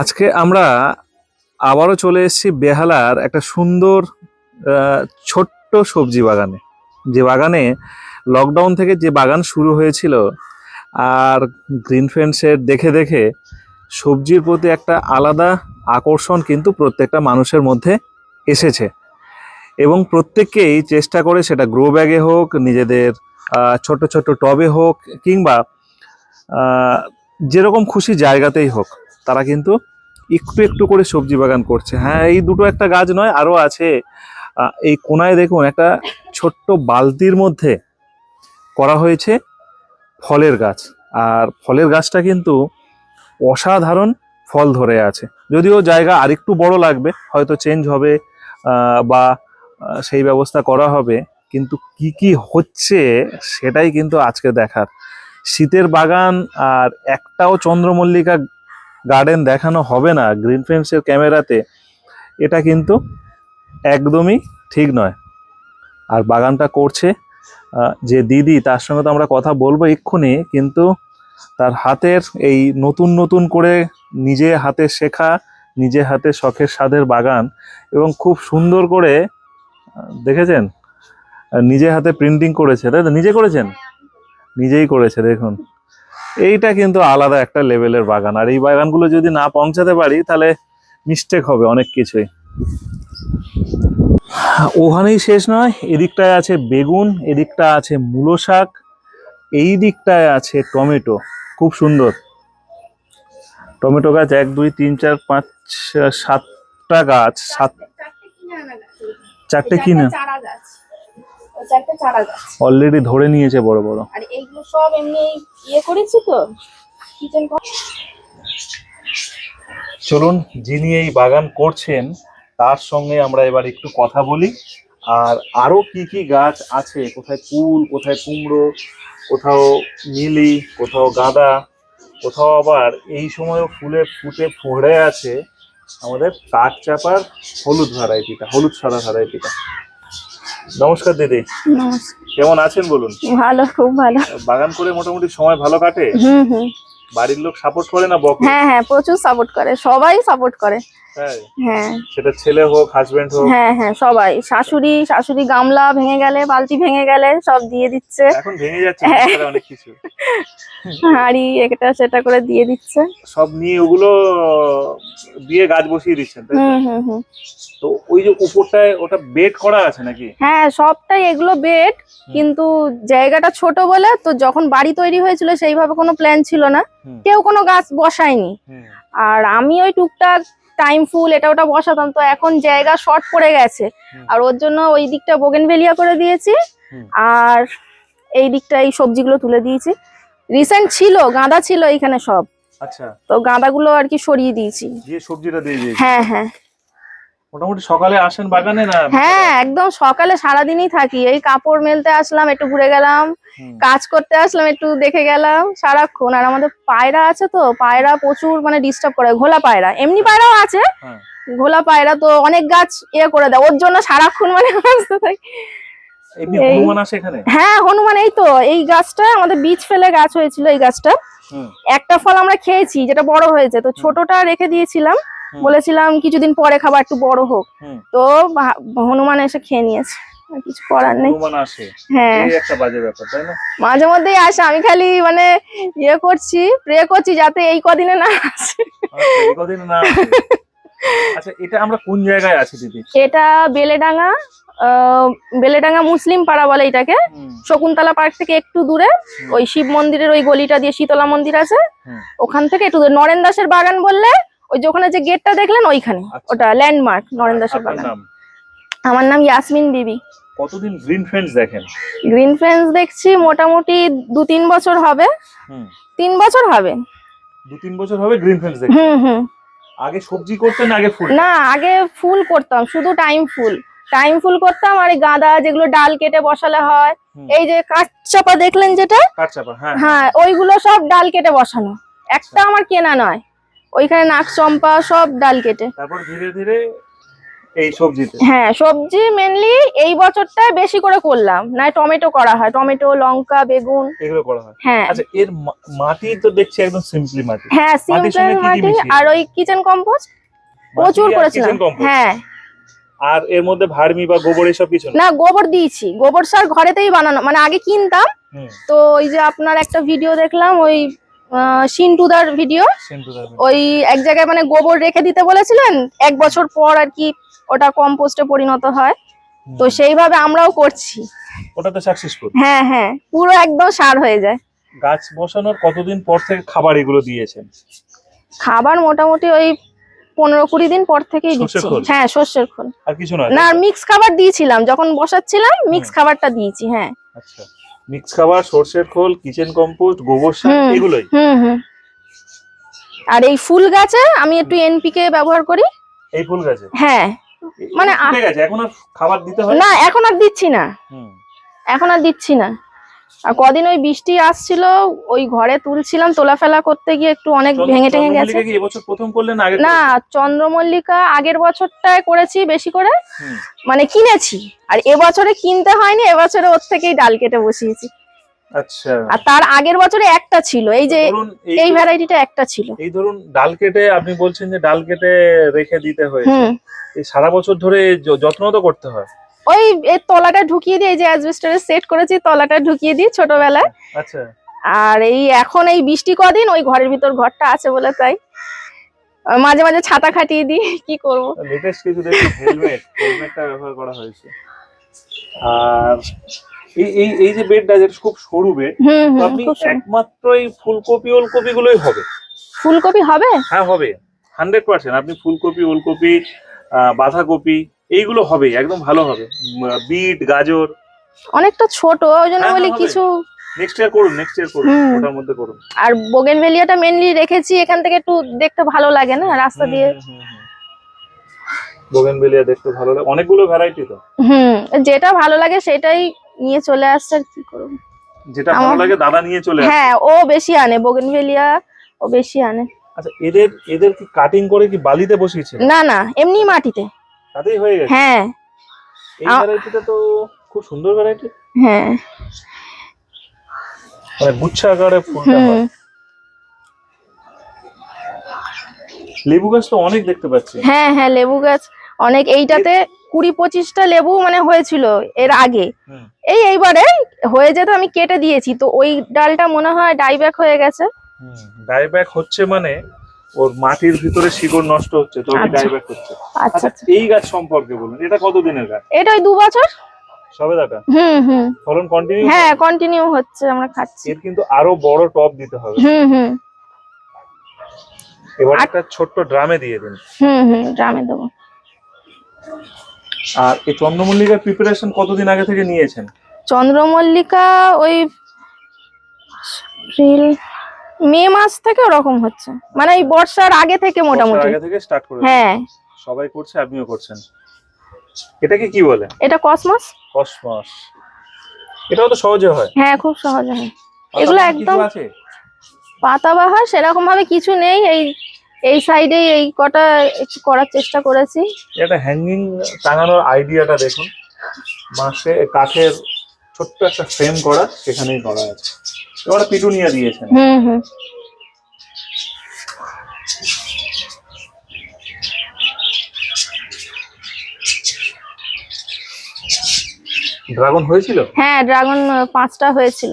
আজকে আমরা আবারও চলে এসেছি বেহালার একটা সুন্দর ছোট্ট সবজি বাগানে। যে বাগানে লকডাউন থেকে যে বাগান শুরু হয়েছিল, আর গ্রিন ফ্রেন্ডসের দেখে দেখে সবজির প্রতি একটা আলাদা আকর্ষণ কিন্তু প্রত্যেকটা মানুষের মধ্যে এসেছে। এবং প্রত্যেককেই চেষ্টা করে সেটা গ্রো ব্যাগে হোক, নিজেদের ছোট ছোট টবে হোক, কিংবা যেরকম খুশি জায়গাতেই হোক। তারা কিন্তু একটু একটু করে সবজি বাগান করছে। হ্যাঁ এই দুটো একটা গাছ নয়, আরও আছে। এই কোনায় দেখুন, একটা ছোট্ট বালতির মধ্যে করা হয়েছে ফলের গাছ। আর ফলের গাছটা কিন্তু অসাধারণ ফল ধরে আছে। যদিও জায়গা আরেকটু বড় লাগবে, হয়তো চেঞ্জ হবে বা সেই ব্যবস্থা করা হবে। কিন্তু কি কি হচ্ছে সেটাই কিন্তু আজকে দেখার। শীতের বাগান আর একটাও চন্দ্রমল্লিকা গার্ডেন দেখানো হবে না গ্রিন ফ্রেন্ডসের ক্যামেরাতে, এটা কিন্তু একদমই ঠিক নয়। আর বাগানটা করছে যে দিদি, তার সঙ্গে তো আমরা কথা বলব এক্ষুনি, কিন্তু তার হাতের এই নতুন নতুন করে নিজে হাতে শেখা, নিজে হাতে শখের স্বাদের বাগান এবং খুব সুন্দর করে দেখেছেন? নিজে হাতে প্রিন্টিং করেছে, তাই তো? নিজে করেছেন? নিজেই করেছে, দেখুন। এইটা কিন্তু আলাদা একটা লেভেলের বাগান। আর এই বাগানগুলো যদি না পৌঁছাতে পারি তাহলে মিস্টেক হবে অনেক কিছুই। ওখানেই শেষ নয় এদিকটায় আছে বেগুন এদিকটা আছে মূলো শাক এই দিকটায় আছে টমেটো। খুব সুন্দর। টমেটো গাছ এক দুই তিন চার পাঁচ সাতটা গাছ সাত চারটে কিনা চারা গাছ চারা গাছ। অলরেডি ধরে নিয়েছে বড় বড়। আর এইগুলো সব এমনি ইয়ে করেছি তো কিচেন চলুন যিনি এই বাগান করছেন তার সঙ্গে আমরা এবার একটু কথা বলি। আর আরও কি কি গাছ আছে? কোথায় কুল কোথায় কুমড়ো কোথাও মিলি কোথাও গাঁদা কোথাও আবার এই সময়ও ফুলে ফুটে ফোড়ে আছে আমাদের কাঠ চাপার হলুদ ভ্যারাইটিটা হলুদ সাদা ভ্যারাইটিটা নমস্কার দিদি। কেমন আছেন বলুন? ভালো খুব ভালো। বাগান করে মোটামুটি সময় ভালো কাটে? হুম হুম। বাড়ির লোক সাপোর্ট করে না বক হ্যাঁ হ্যাঁ প্রচুর সাপোর্ট করে সবাই সাপোর্ট করে। হ্যাঁ। হ্যাঁ। সেটা ছেলে হোক হাজবেন্ড হোক। হ্যাঁ হ্যাঁ সবাই। শাশুড়ি শাশুড়ি গামলা ভেঙে গেলে বালতি ভেঙে গেলে সব দিয়ে দিচ্ছে। এখন ভেঙে যাচ্ছে হ্যাঁ। অনেক কিছু। হাড়ি এটা সেটা করে দিয়ে দিচ্ছে। সব নিয়ে ওগুলো দিয়ে গাছ বসিয়ে দিচ্ছেন? হুম হুম হুম। তো ওই যে উপরটায় ওটা বেড করা আছে নাকি? হ্যাঁ সবটাই এগুলো বেড কিন্তু জায়গাটা ছোট বলে তো যখন বাড়ি তৈরি হয়েছিল সেইভাবে কোনো প্ল্যান ছিল না। কেউ কোনো গাছ বসায়নি। আর আমি ওই টুকটাক টাইম ফুল এটা ওটা বসাতাম। তো এখন জায়গা শর্ট পড়ে গেছে। আর ওর জন্য ওই দিকটা বোগেন বোগেনভেলিয়া করে দিয়েছি। আর এই দিকটা এই সবজিগুলো তুলে দিয়েছি। রিসেন্ট ছিল গাঁদা ছিল এখানে সব। আচ্ছা। তো গাঁদাগুলো আর কি সরিয়ে দিয়েছি। দিয়ে সবজিটা দিয়ে দিয়েছি। হ্যাঁ হ্যাঁ। মোটামুটি সকালে আসেন বাগানে না? হ্যাঁ একদম সকালে সারাদিনই থাকি। এই কাপড় মেলতে আসলাম একটু ঘুরে গেলাম কাজ করতে আসলাম একটু দেখে গেলাম সারাক্ষণ। আর আমাদের পায়রা আছে তো পায়রা প্রচুর মানে ডিস্টার্ব করে ঘোলা পায়রা। এমনি পায়রাও আছে হ্যাঁ। ঘোলা পায়রা তো অনেক গাছ ইয়ে করে দেয় ওর জন্য সারাক্ষণ মানে থাকি। হ্যাঁ হনুমান এই তো এই গাছটা আমাদের বীজ ফেলে গাছ হয়েছিল এই গাছটা। একটা ফল আমরা খেয়েছি যেটা বড় হয়েছে তো ছোটটা রেখে দিয়েছিলাম। বলেছিলাম কিছুদিন পরে খাবার একটু বড় হোক। তো হনুমান এসে খেয়ে নিয়েছে। কিছু করার নেই। হ্যাঁ। মাঝে মধ্যেই আসে। আমি খালি মানে ইয়ে করছি প্রে করছি যাতে এই কদিনে না আসে। আচ্ছা। আচ্ছা এটা আমরা কোন জায়গায় আছি দিদি? এটা বেলেডাঙ্গা বেলেডাঙ্গা মুসলিম পাড়া বলে এটাকে। শকুন্তলা পার্ক থেকে একটু দূরে। ওই শিব মন্দিরের ওই গলিটা দিয়ে শীতলা মন্দির আছে। ওখান থেকে একটু দূরে। নরেন দাসের বাগান বললে ওই যে ওখানে যে গেটটা দেখলেন ওইখানে। আচ্ছা। ওটা ল্যান্ডমার্ক নরেন দাসের বাগান আমার নাম ইয়াসমিন বিবি। কতদিন গ্রিন ফ্রেন্ডস দেখেন? গ্রিন ফ্রেন্ডস দেখছি মোটামুটি দু তিন বছর হবে। তিন বছর হবে। দু তিন বছর হবে গ্রিন ফ্রেন্ডস দেখেন? হুম হুম। আগে সবজি করতেন না আগে ফুল? না আগে ফুল করতাম শুধু টাইম ফুল। টাইম ফুল করতাম আর এই গাঁদা যেগুলো ডাল কেটে বসালে হয় এই যে কাঠ চাপা দেখলেন যেটা? হ্যাঁ। হ্যাঁ ওইগুলো সব ডাল কেটে বসানো। একটা আমার কেনা নয়। ওইখানে নাক চম্পা সব ডাল কেটে। তারপর ধীরে ধীরে এই সবজিতে? হ্যাঁ সবজি মেনলি এই বছরটায় বেশি করে করলাম। না টমেটো করা হয়। টমেটো লঙ্কা বেগুন। এগুলো করা হয়। হ্যাঁ। আচ্ছা এর মাটি তো দেখছি একদম সিম্পলি মাটি। হ্যাঁ সিম্পল মাটি আর ওই কিচেন কম্পোস্ট প্রচুর করেছিলাম। হ্যাঁ। আর এর মধ্যে ভার্মি বা গোবর এসব কিছু না? গোবর দিয়েছি। গোবর সার ঘরেতেই বানানো মানে আগে কিনতাম। তো ওই যে আপনার একটা ভিডিও দেখলাম ওই সিন্টুদার ভিডিও ওই এক জায়গায় মানে গোবর রেখে দিতে বলেছিলেন এক বছর পর আর কি ওটা কম্পোস্টে পরিণত হয়। তো সেইভাবে আমরাও করছি। ওটা তো সাকসেসফুল হ্যাঁ হ্যাঁ পুরো একদম সার হয়ে যায়। গাছ বসানোর কতদিন পর থেকে খাবার এগুলো দিয়েছেন? খাবার মোটামুটি ওই পনেরো কুড়ি দিন পর থেকেই দিচ্ছি। হ্যাঁ সর্ষের খোল। আর কিছু না আর মিক্স খাবার দিয়েছিলাম যখন বসাচ্ছিলাম মিক্স খাবারটা দিয়েছি হ্যাঁ। আচ্ছা। মিক্স খাবার সর্ষের খোল কিচেন কম্পোস্ট গোবর সার। এগুলোই। হুম হুম। আর এই ফুল গাছে আমি একটু এনপিকে ব্যবহার করি। এই ফুল গাছে? হ্যাঁ। মানে ঠিক আছে এখন আর খাবার দিতে হয়? না এখন আর দিচ্ছি না। হুম। এখন আর দিচ্ছি না। আর কদিন ওই বৃষ্টি আসছিল ওই ঘরে তুলছিলাম তোলা ফেলা করতে গিয়ে একটু অনেক ভেঙে টেঙে গেছে। না চন্দ্রমল্লিকা আগের বছরটায় করেছি বেশি করে। মানে কিনেছি আর এবছরে কিনতে হয়নি এবছরে ওর থেকেই ডাল কেটে বসিয়েছি। আচ্ছা। আর তার আগের বছরে একটা ছিল এই যে এই ভ্যারাইটিটা একটা ছিল। এই ধরুন ডাল কেটে আপনি বলছেন যে ডাল কেটে রেখে দিতে হয়েছে। এই সারা বছর ধরে যত্ন তো করতে হয়। ওই তলাটা ঢুকিয়ে দিয়ে যে অ্যাজবেস্টারে সেট করেছি তলাটা ঢুকিয়ে দিই ছোটবেলায়। আচ্ছা। আর এই এখন এই বৃষ্টি কদিন ওই ঘরের ভিতর ঘরটা আছে বলে তাই। মাঝে মাঝে ছাতা খাটিয়ে দিই কি করব? লেটেস্ট কিছু দেখি হেলমেট হেলমেটটা ব্যবহার করা হয়েছে। আর এই এই এই যে বেডটা যেটা খুব সরু বেড আপনি একমাত্র এই ফুলকপি ওলকপি গুলোই হবে? ফুলকপি হবে? হ্যাঁ হবে। হান্ড্রেড পার্সেন্ট আপনি ফুলকপি ওলকপি বাঁধাকপি এইগুলো হবে একদম ভালো হবে। বিট গাজর। অনেকটা ছোট ওই জন্য হ্যাঁ, বলি কিছু নেক্সট ইয়ার করুন নেক্সট ইয়ার করুন ওটার মধ্যে করুন। আর বোগেনভেলিয়াটা মেনলি রেখেছি এখান থেকে একটু দেখতে ভালো লাগে না রাস্তা দিয়ে। বোগেনভেলিয়া দেখতে ভালো লাগে অনেকগুলো ভ্যারাইটি তো। হুম যেটা ভালো লাগে সেটাই নিয়ে চলে আসছে আর কি করব। যেটা ভালো লাগে দাদা নিয়ে চলে আসে হ্যাঁ ও বেশি আনে বোগেনভেলিয়া ও বেশি আনে। আচ্ছা এদের এদের কি কাটিং করে কি বালিতে বসিয়েছে? না না এমনি মাটিতে। তাতেই হয়ে গেছে। হ্যাঁ। এই ভ্যারাইটিটা তো খুব সুন্দর ভ্যারাইটি হ্যাঁ। মানে গুচ্ছা আকারে ফুলটা হয়। লেবু গাছ তো অনেক দেখতে পাচ্ছি। হ্যাঁ হ্যাঁ লেবু গাছ অনেক। এইটাতে কুড়ি পঁচিশটা লেবু মানে হয়েছিল এর আগে। এই এইবারে হয়ে যেত আমি কেটে দিয়েছি। তো ওই ডালটা মনে হয় ডাইব্যাক হয়ে গেছে। ডাইব্যাক হচ্ছে মানে ওর মাটির ভিতরে শিকড় নষ্ট হচ্ছে তো আচ্ছা। ডাইব্যাক হচ্ছে। আচ্ছা আচ্ছা এই গাছ সম্পর্কে বলুন এটা কতদিনের গাছ? এটা ওই দু বছর সবে দাদা হুম হুম। ফলন কন্টিনিউ হ্যাঁ কন্টিনিউ হচ্ছে আমরা খাচ্ছি। এর কিন্তু আরও বড় টপ দিতে হবে। হুম হুম। এবার একটা ছোট্ট ড্রামে দিয়ে দিন। হুম হুম ড্রামে দেবো। আর এই চন্দ্রমল্লিকার প্রিপারেশন কতদিন আগে থেকে নিয়েছেন? চন্দ্রমল্লিকা ওই মে মাস থেকে ওরকম হচ্ছে। মানে এই বর্ষার আগে থেকে মোটামুটি। আগে থেকে স্টার্ট করে হ্যাঁ। সবাই করছে আপনিও করছেন। এটাকে কি বলে? এটা কসমস? কসমস। এটাও তো সহজে হয়। হ্যাঁ খুব সহজ হয়। এগুলো একদম আছে? পাতাবাহার সেরকম ভাবে কিছু নেই। এই এই সাইডে এই কটা একটু করার চেষ্টা করেছি। এটা হ্যাঙ্গিং টাঙানোর আইডিয়াটা দেখুন। মাসে কাঠের ছোট্ট একটা ফ্রেম করা সেখানেই করা আছে। এবার পিটুনিয়া দিয়েছেন হুম হুম। ড্রাগন হয়েছিল? হ্যাঁ ড্রাগন পাঁচটা হয়েছিল।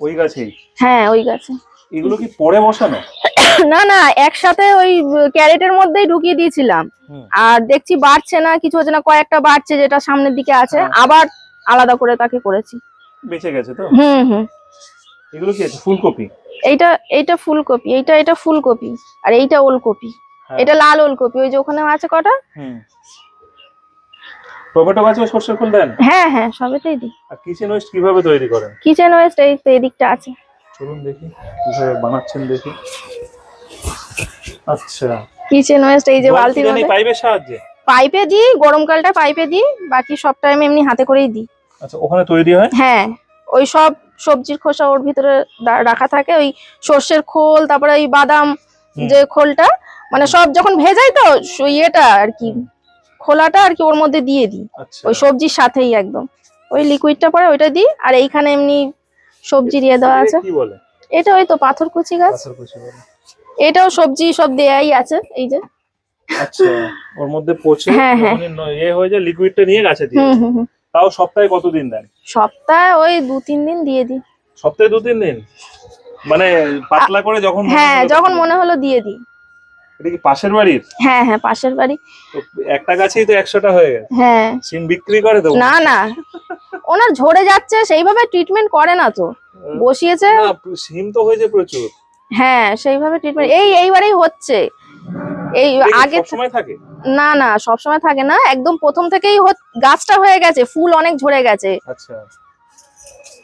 ওই গাছেই? হ্যাঁ ওই গাছে। এগুলো কি পরে বসানো? না না একসাথে ওই ক্যারেটের মধ্যেই ঢুকিয়ে দিয়েছিলাম। আর দেখছি বাড়ছে না কিছু হচ্ছে না কয়েকটা বাড়ছে যেটা সামনের দিকে আছে। আবার আলাদা করে তাকে করেছি। বেঁচে গেছে তো? হুম হুম। এগুলো কি আছে? ফুলকপি? এইটা এইটা ফুলকপি এইটা এটা ফুলকপি আর এইটা ওলকপি। হ্যাঁ। এটা লাল ওলকপি ওই যে ওখানে আছে কটা? হুম। টমেটো গাছে সর্ষের ফুল দেন? হ্যাঁ হ্যাঁ সবেতেই দিই। আর কিচেন ওয়েস্ট কীভাবে তৈরি করেন? কিচেন ওয়েস্ট এই তো এদিকটা আছে। চলুন দেখি কীভাবে বানাচ্ছেন দেখি। আচ্ছা। কিচেন ওয়েস্ট এই যে বালতি পাইপের সাহায্যে? পাইপে দিই গরমকালটা পাইপে দিই বাকি সব টাইম এমনি হাতে করেই দিই। আচ্ছা ওখানে তৈরি হয়? হ্যাঁ ওই সব সবজির খোসা ওর ভিতরে রাখা থাকে ওই সর্ষের খোল তারপরে ওই বাদাম যে খোলটা মানে সব যখন ভেজাই তো ইয়েটা আর কি খোলাটা আর কি ওর মধ্যে দিয়ে দিই। আচ্ছা। ওই সবজির সাথেই একদম। ওই লিকুইডটা পরে ওইটা দিই আর এইখানে এমনি সবজি দিয়ে দেওয়া আছে। এটা ওই তো পাথর কুচি গাছ। এটাও সবজি সব দেয়াই আছে এই যে। আচ্ছা ওর মধ্যে পচে হ্যাঁ, হ্যাঁ। ইয়ে হয়ে যায় লিকুইডটা নিয়ে গাছে দিয়ে। হুম হুম। তাও সপ্তাহে কতদিন দেন? সপ্তাহে ওই দু তিন দিন দিয়ে দিই। সপ্তাহে দু তিন দিন? মানে পাতলা করে যখন হ্যাঁ যখন মনে হলো দিয়ে দিই। এটা কি পাশের বাড়ির? হ্যাঁ হ্যাঁ পাশের বাড়ি। একটা গাছেই তো একশোটা হয়ে গেছে। হ্যাঁ। সিম বিক্রি করে তো? না না। ওনার ঝরে যাচ্ছে সেইভাবে ট্রিটমেন্ট করে না তো। বসিয়েছে। না সিম তো হয়েছে প্রচুর। হ্যাঁ সেইভাবে ট্রিটমেন্ট এই এইবারেই হচ্ছে। এই আগে না না সবসময় থাকে না। একদম প্রথম থেকেই গাছটা হয়ে গেছে ফুল অনেক ঝরে গেছে। আচ্ছা।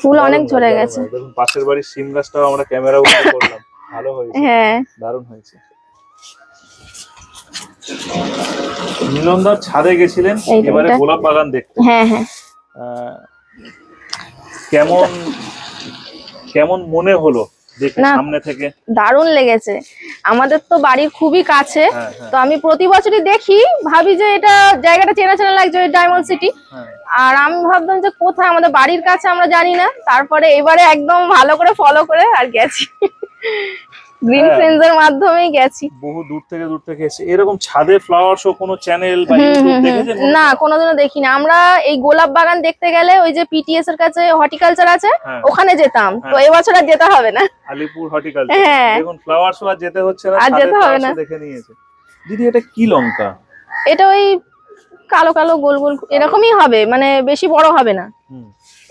ফুল অনেক ঝরে গেছে। দেখুন পাশের বাড়ির সিম গাছটাও আমরা ক্যামেরা বন্ধ করলাম। ভালো হয়েছে। হ্যাঁ। দারুণ হয়েছে। মিলনদার ছাদে গেছিলেন এবারে গোলাপ বাগান দেখতে। হ্যাঁ হ্যাঁ। কেমন কেমন মনে হলো। সামনে থেকে। দারুণ লেগেছে। আমাদের তো বাড়ি খুবই কাছে হ্যাঁ হ্যাঁ। তো আমি প্রতি বছরই দেখি ভাবি যে এটা জায়গাটা চেনা চেনা লাগছে ওই ডায়মন্ড সিটি হ্যাঁ। আর আমি ভাবতাম যে কোথায় আমাদের বাড়ির কাছে আমরা জানি না। তারপরে এবারে একদম ভালো করে ফলো করে আর গেছি। গ্রিন হ্যাঁ। ফ্রেন্ডস এর মাধ্যমেই গেছি বহু দূর থেকে দূর থেকে এসে এরকম ছাদে ফ্লাওয়ার শো কোনো চ্যানেল বা ইউটিউব। দেখেছেন না কোনোদিনও দেখিনি আমরা এই গোলাপ বাগান দেখতে গেলে ওই যে পিটিএস এর কাছে হর্টিকালচার আছে হ্যাঁ ওখানে যেতাম তো হ্যাঁ। এবছর আর যেতে হবে না আলিপুর হর্টিকালচার হ্যাঁ। দেখুন ফ্লাওয়ার শো আর যেতে হচ্ছে না আর যেতে হবে না। দেখে নিয়েছে দিদি এটা কি লঙ্কা এটা ওই কালো কালো গোল গোল এরকমই হবে মানে বেশি বড় হবে না।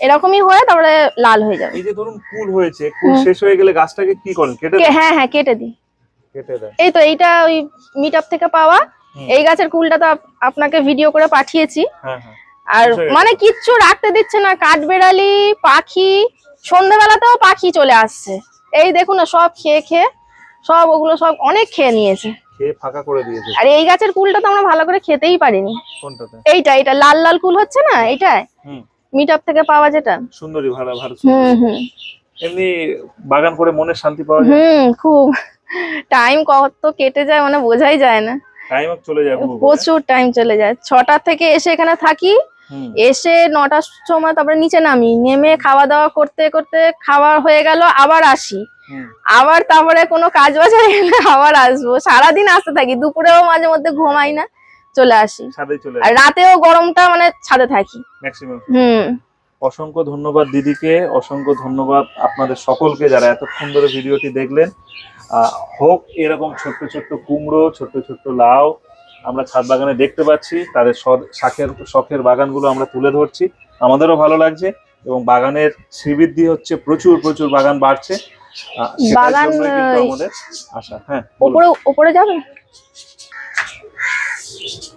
এরকমই হয়ে তারপরে লাল হয়ে যাবে। এই যে ধরুন কুল হয়েছে কুল শেষ হয়ে গেলে গাছটাকে কি করেন? কেটে দেন? হ্যাঁ হ্যাঁ কেটে দিই। কেটে দেন। এই তো এইটা ওই মিটআপ থেকে পাওয়া। এই গাছের কুলটা তো আপনাকে ভিডিও করে পাঠিয়েছি। হ্যাঁ হ্যাঁ। আর মানে কিচ্ছু রাখতে দিচ্ছে না। কাঠবেড়ালি পাখি সন্ধ্যেবেলাতেও পাখি চলে আসছে। এই দেখুন না সব খেয়ে খেয়ে সব ওগুলো সব অনেক খেয়ে নিয়েছে। খেয়ে ফাঁকা করে দিয়েছে। আর এই গাছের কুলটা তো আমরা ভালো করে খেতেই পারিনি। কোনটাতে? এইটা এইটা লাল লাল কুল হচ্ছে না এইটাই হুম মিট আপ থেকে পাওয়া যেটা? সুন্দরী ভালো ভালো হুম হুম। এমনি বাগান করে মনের শান্তি পাওয়া যায়? হুম খুব। টাইম কত কেটে যায় মানে বোঝাই যায় না। টাইম চলে যায় প্রচুর টাইম চলে যায়। ছটা থেকে এসে এখানে থাকি। এসে নটার সময় তারপরে নিচে নামি। নেমে খাওয়া দাওয়া করতে করতে খাওয়া হয়ে গেল আবার আসি। আবার তারপরে কোনো কাজ বাজ হয়ে গেলে আবার আসব। সারাদিন আসতে থাকি। দুপুরেও মাঝে মধ্যে ঘুমাই না। চলে আসি। আর রাতেও গরমটা মানে ছাদে থাকি। ম্যাক্সিমাম হুম। অসংখ্য ধন্যবাদ দিদিকে অসংখ্য ধন্যবাদ আপনাদের সকলকে যারা এতক্ষণ ধরে ভিডিওটি দেখলেন। হোক এরকম ছোট্ট ছোট্ট কুমড়ো ছোট্ট ছোট্ট লাউ আমরা ছাদ বাগানে দেখতে পাচ্ছি তাদের শাখের শখের বাগানগুলো আমরা তুলে ধরছি। আমাদেরও ভালো লাগছে এবং বাগানের শ্রীবৃদ্ধি হচ্ছে প্রচুর প্রচুর বাগান বাড়ছে। বাগান, আমাদের আশা। হ্যাঁ বলুন। ওপরে ওপরে যাবেন? just